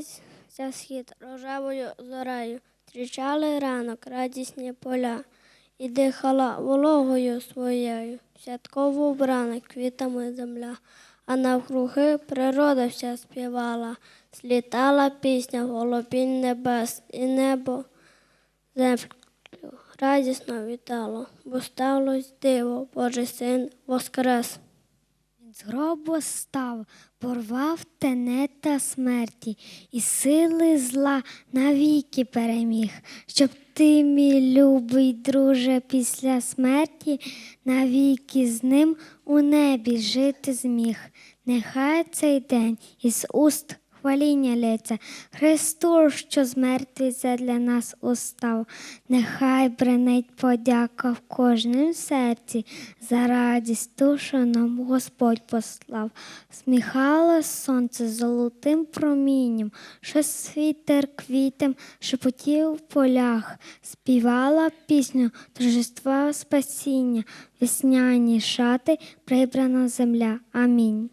Піднімався схід рожевою зорею, Трічали ранок радісні поля, І дихала вологою своєю, Святково вбрана квітами земля, А навкруги природа вся співала, Слітала пісня голубінь небес, І небо землю. Радісно вітало, бо сталось диво, Божий син воскрес. З гробу став, порвав тенета смерті, і сили зла навіки переміг, щоб ти, мій любий друже, після смерті навіки з ним у небі жити зміг. Нехай цей день із уст хваління лється Христу, що з мертвих задля нас устав. Нехай бренить подяка в кожнім серці за радість що нам Господь послав. Сміхало сонце золотим промінням, що світер квітем шепотів в полях, співала пісню торжества спасіння, весняні шати прибрана земля. Амінь.